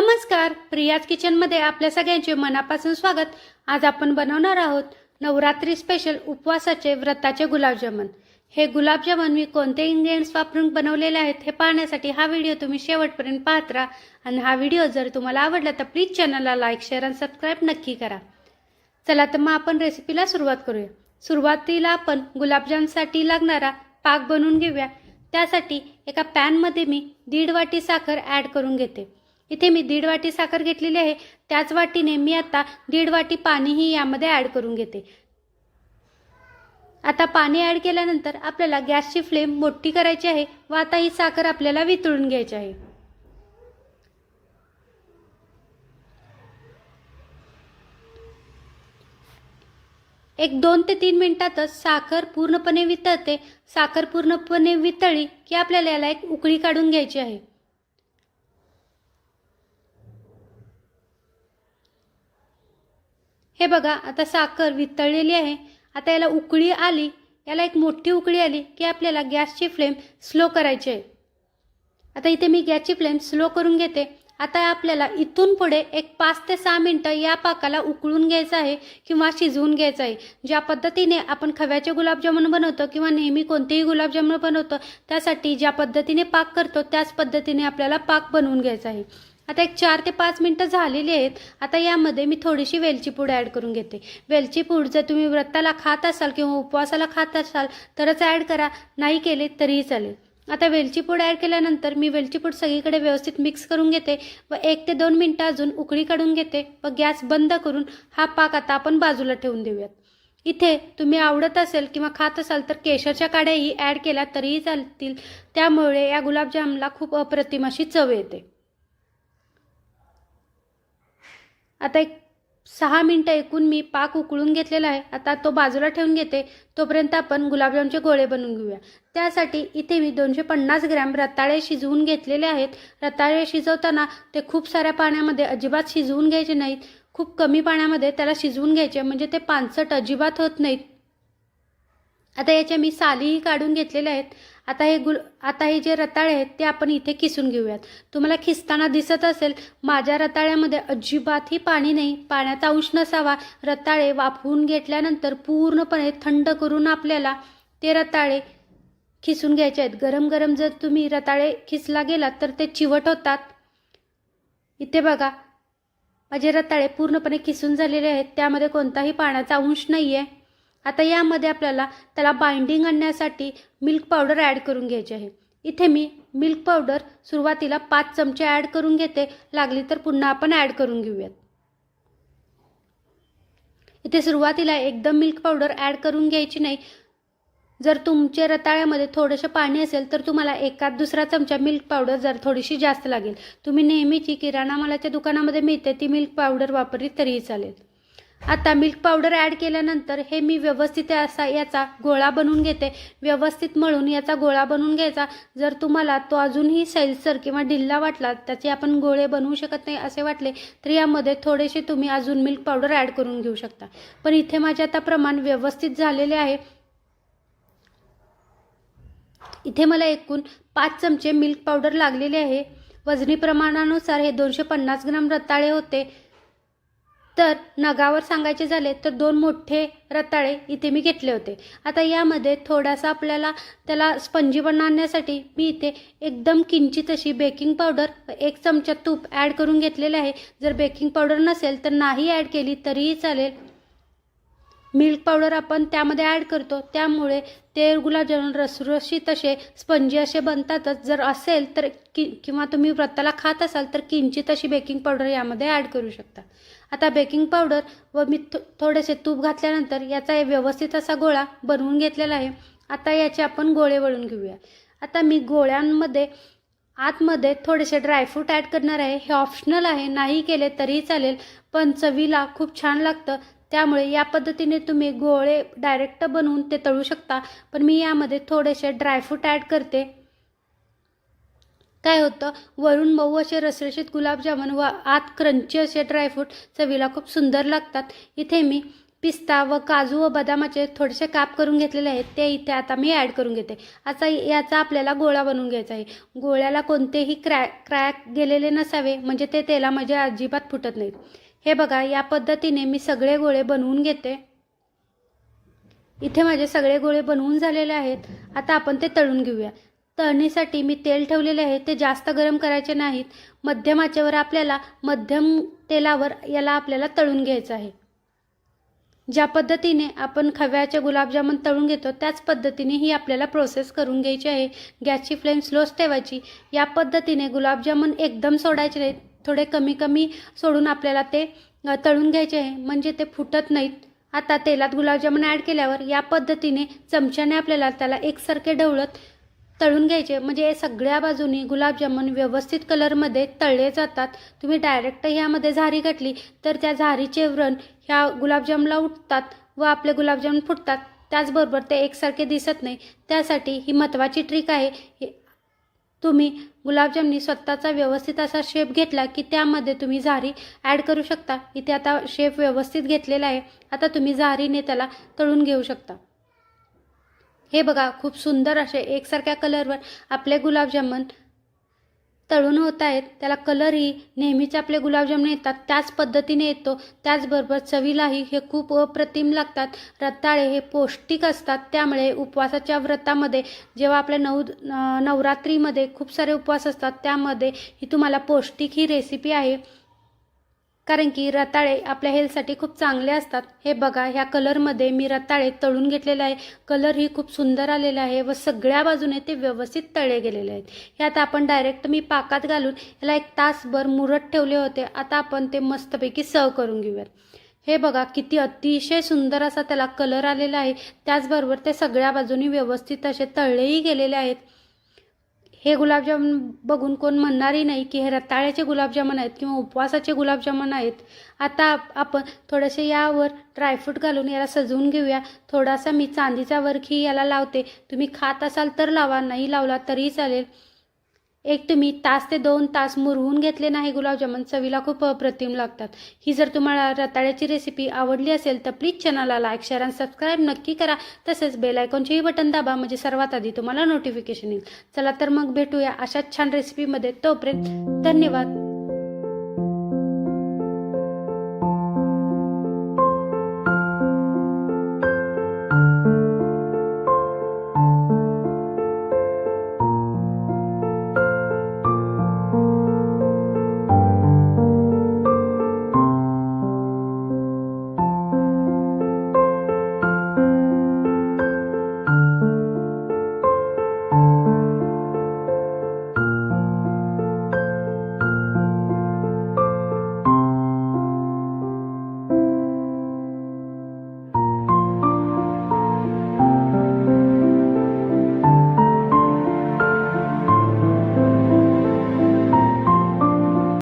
नमस्कार. प्रियाज किचनमध्ये आपल्या सगळ्यांचे मनापासून स्वागत. आज आपण बनवणार आहोत नवरात्री स्पेशल उपवासाचे व्रताचे गुलाबजामुन हे गुलाबजामुन मी कोणते इंग्रेडियंट्स वापरून बनवलेले आहेत हे पाहण्यासाठी हा व्हिडिओ तुम्ही शेवटपर्यंत पाहत राहा. आणि हा व्हिडिओ जर तुम्हाला आवडला तर प्लीज चॅनलला लाईक शेअर आणि सबस्क्राईब नक्की करा. चला तर मग आपण रेसिपीला सुरुवात करूया. सुरुवातीला आपण गुलाबजामसाठी लागणारा पाक बनवून घेऊया. त्यासाठी एका पॅनमध्ये मी दीड वाटी साखर ॲड करून घेते. इथे मी दीड वाटी साखर घेतलेली आहे. त्याच वाटीने मी आता दीड वाटी पाणीही यामध्ये ॲड करून घेते. आता पाणी ॲड केल्यानंतर आपल्याला गॅसची फ्लेम मोठी करायची आहे व आता ही साखर आपल्याला वितळून घ्यायची आहे. एक दोन ते तीन मिनिटातच साखर पूर्णपणे वितळते. साखर पूर्णपणे वितळली की आपल्याला याला एक उकळी काढून घ्यायची आहे. हे बघा आता साखर वितळलेली आहे. आता याला उकळी आली याला एक मोठी उकळी आली की आपल्याला गॅसची फ्लेम स्लो करायची आहे. आता इथे मी गॅसची फ्लेम स्लो करून घेते. आता आपल्याला इथून पुढे एक पाच ते सहा मिनटं या पाकाला उकळून घ्यायचं आहे किंवा शिजवून घ्यायचं आहे. ज्या पद्धतीने आपण खव्याचे गुलाबजामुन बनवतो किंवा नेहमी कोणतेही गुलाबजामुन बनवतो त्यासाठी ज्या पद्धतीने पाक करतो त्याच पद्धतीने आपल्याला पाक बनवून घ्यायचा आहे. आता एक चार ते पाच मिनटं झालेली आहेत. आता यामध्ये मी थोडीशी वेलची पूड ॲड करून घेते. वेलची पूड जर तुम्ही व्रताला खात असाल किंवा उपवासाला खात असाल तरच ॲड करा. नाही केले तरीही चालेल. आता वेलची पूड ॲड केल्यानंतर मी वेलची पूड सगळीकडे व्यवस्थित मिक्स करून घेते व एक ते दोन मिनटं अजून उकळी काढून घेते व गॅस बंद करून हा पाक आता आपण बाजूला ठेवून देऊयात. इथे तुम्ही आवडत असेल किंवा खात असाल तर केशरच्या काड्याही ॲड केल्या तरीही चालतील. त्यामुळे या गुलाबजामला खूप अप्रतिम अशी चव येते. आता एक सहा मिनटं एकूण मी पाक उकळून घेतलेला आहे. आता तो बाजूला ठेवून घेते. तोपर्यंत आपण गुलाबजामचे गोळे बनवून घेऊया. त्यासाठी इथे मी दोनशे पन्नास ग्रॅम रताळे शिजवून घेतलेले आहेत. रताळे शिजवताना ते खूप साऱ्या पाण्यामध्ये अजिबात शिजवून घ्यायचे नाहीत. खूप कमी पाण्यामध्ये त्याला शिजवून घ्यायचे. म्हणजे ते पानसट अजिबात होत नाहीत. आता याच्या मी सालीही काढून घेतलेल्या आहेत. आता हे गुल आता हे जे रताळे आहेत ते आपण इथे किसून घेऊयात. तुम्हाला खिसताना दिसत असेल माझ्या रताळ्यामध्ये अजिबातही पाणी नाही. पाण्याचा अंश नसावा. रताळे वाफवून घेतल्यानंतर पूर्णपणे थंड करून आपल्याला ते रताळे खिसून घ्यायचे आहेत. गरम गरम जर तुम्ही रताळे खिसला गेलात तर ते चिवट होतात. इथे बघा माझे रताळे पूर्णपणे खिसून झालेले आहेत. त्यामध्ये कोणताही पाण्याचा अंश नाही आहे आता यामध्ये आपल्याला त्याला बाइंडिंग आणण्यासाठी मिल्क पावडर ॲड करून घ्यायची आहे. इथे मी मिल्क पावडर सुरुवातीला पाच चमचे ॲड करून घेते. लागली तर पुन्हा आपण ॲड करून घेऊयात. इथे सुरुवातीला एकदम मिल्क पावडर ॲड करून घ्यायची नाही. जर तुमच्या रताळ्यामध्ये थोडंसं पाणी असेल तर तुम्हाला एकात दुसरा चमचा मिल्क पावडर जर थोडीशी जास्त लागेल. तुम्ही नेहमीची किराणा मालाच्या दुकानामध्ये मिळते ती मिल्क पावडर वापरली तरीही चालेल. आता मिल्क पावडर ॲड केल्यानंतर हे मी व्यवस्थित असा याचा गोळा बनवून घेते. व्यवस्थित मळून याचा गोळा बनवून घ्यायचा. जर तुम्हाला तो अजूनही सैलसर किंवा ढिल्ला वाटला त्याचे आपण गोळे बनवू शकत नाही असे वाटले तर यामध्ये थोडेसे तुम्ही अजून मिल्क पावडर ॲड करून घेऊ शकता. पण इथे माझे आता प्रमाण व्यवस्थित झालेले आहे. इथे मला एकूण पाच चमचे मिल्क पावडर लागलेले आहे. वजनी प्रमाणानुसार हे दोनशे पन्नास ग्राम रताळे होते. तर नगावर सांगायचे झाले तर दोन मोठे रताळे इथे मी घेतले होते. आता यामध्ये थोडासा आपल्याला त्याला स्पंजीपणा आणण्यासाठी मी इथे एकदम किंचित अशी बेकिंग पावडर एक चमचा तूप ॲड करून घेतलेले आहे. जर बेकिंग पावडर नसेल तर नाही ॲड केली तरीही चालेल. मिल्क पावडर आपण त्यामध्ये ॲड करतो. त्यामुळे ते गुलाबजामुन रसरशीत असे स्पंजी असे बनतातच. जर असेल तर कि किंवा तुम्ही व्रताला खात असाल तर किंचित अशी बेकिंग पावडर यामध्ये ॲड करू शकता. आता बेकिंग पावडर व मी थोडेसे तूप घातल्यानंतर याचा व्यवस्थित असा गोळा बनवून घेतलेला आहे. आता याचे आपण गोळे वळून घेऊया. आता मी गोळ्यांमध्ये आतमध्ये थोडेसे ड्रायफ्रूट ॲड करणार आहे. हे ऑप्शनल आहे नाही केले तरीही चालेल पण चवीला खूप छान लागतं. त्यामुळे या पद्धतीने तुम्ही गोळे डायरेक्ट बनवून ते तळू शकता. पण मी यामध्ये थोडेसे ड्रायफ्रूट ॲड करते. काय होतं? वरून मऊ असे रसरशीत गुलाबजामुन व आत क्रंची असे ड्रायफ्रूट चवीला खूप सुंदर लागतात. इथे मी पिस्ता व काजू व बदामाचे थोडेसे काप करून घेतलेले आहेत. ते इथे आता मी ॲड करून घेते. आता याचा आपल्याला गोळा बनवून घ्यायचा आहे. गोळ्याला कोणतेही क्रॅक क्रॅक गेलेले नसावे म्हणजे ते तेलामध्ये अजिबात फुटत नाहीत. हे बघा या पद्धतीने मी सगळे गोळे बनवून घेते. इथे माझे सगळे गोळे बनवून झालेले आहेत. आता आपण ते तळून घेऊया. तळणीसाठी मी तेल ठेवलेले आहे ते जास्त गरम करायचे नाहीत. मध्यम आचेवर आपल्याला मध्यम तेलावर याला आपल्याला तळून घ्यायचं आहे. ज्या पद्धतीने आपण खव्याचे गुलाबजामुन तळून घेतो त्याच पद्धतीने ही आपल्याला प्रोसेस करून घ्यायची आहे. गॅसची फ्लेम स्लोच ठेवायची. या पद्धतीने गुलाबजामुन एकदम सोडायचे नाहीत. थोडे कमी कमी सोडून आपल्याला ते तळून घ्यायचे आहे. म्हणजे ते फुटत नाहीत. आता तेलात गुलाबजामुन ॲड केल्यावर या पद्धतीने चमच्याने आपल्याला त्याला एकसारखे ढवळत तळून घ्यायचे. म्हणजे हे सगळ्या बाजूनी गुलाबजामुन व्यवस्थित कलरमध्ये तळले जातात. तुम्ही डायरेक्ट ह्यामध्ये झारी घातली तर त्या झारीचे व्रण ह्या गुलाबजामला उठतात व आपले गुलाबजामुन फुटतात. त्याचबरोबर ते एकसारखे दिसत नाही. त्यासाठी ही महत्त्वाची ट्रिक आहे. हे- तुम्ही गुलाबजामनी स्वतःचा व्यवस्थित असा शेप घेतला की त्यामध्ये तुम्ही झारी ॲड करू शकता. इथे आता शेप व्यवस्थित घेतलेला आहे. आता तुम्ही झारीने त्याला तळून घेऊ शकता. हे बघा खूप सुंदर असे एकसारख्या कलरवर आपले गुलाबजामुन तळून होत आहेत. त्याला कलरही नेहमीच आपले गुलाबजामुन येतात. त्याच पद्धतीने येतो. त्याचबरोबर चवीलाही हे खूप अप्रतिम लागतात. रताळे हे पौष्टिक असतात. त्यामुळे उपवासाच्या व्रतामध्ये जेव्हा आपल्या नऊ नवरात्रीमध्ये खूप सारे उपवास असतात त्यामध्ये ही तुम्हाला पौष्टिक ही रेसिपी आहे. कारण की रताळे आपल्या हेल्थसाठी खूप चांगले असतात. हे बघा ह्या कलरमध्ये मी रताळे तळून घेतलेले आहे. कलर ही खूप सुंदर आलेला आहे व सगळ्या बाजूने ते व्यवस्थित तळले गेलेले आहेत. ह्यात आता आपण डायरेक्ट मी पाकात घालून याला एक तासभर मुरत ठेवले होते. आता आपण ते मस्तपैकी सर्व करून घेऊयात. हे बघा किती अतिशय सुंदर असा त्याला कलर आलेला आहे. त्याचबरोबर ते सगळ्या बाजूनी व्यवस्थित असे तळलेही गेलेले आहेत. हे गुलाबजामुन बघून कोण म्हणणारही नाही की हे रताळ्याचे गुलाबजामुन आहेत किंवा उपवासाचे गुलाबजामुन आहेत. आता आप- आपण थोडेसे यावर ड्रायफ्रूट घालून याला सजवून घेऊया. थोडासा मी चांदीचा वर्खही याला लावते. तुम्ही खात असाल तर लावा नाही लावला तरीही चालेल. एक तुम्ही तास ते दोन तास मुरवून घेतले नाही गुलाबजामुन चवीला खूप अप्रतिम लागतात. ही जर तुम्हाला रताळ्याची रेसिपी आवडली असेल तर प्लीज चॅनलला लाईक शेअर आणि सबस्क्राईब नक्की करा. तसेच बेल आयकॉनचेही बटन दाबा म्हणजे सर्वात आधी तुम्हाला नोटिफिकेशन येईल. चला तर मग भेटूया अशाच छान रेसिपीमध्ये तोपर्यंत धन्यवाद.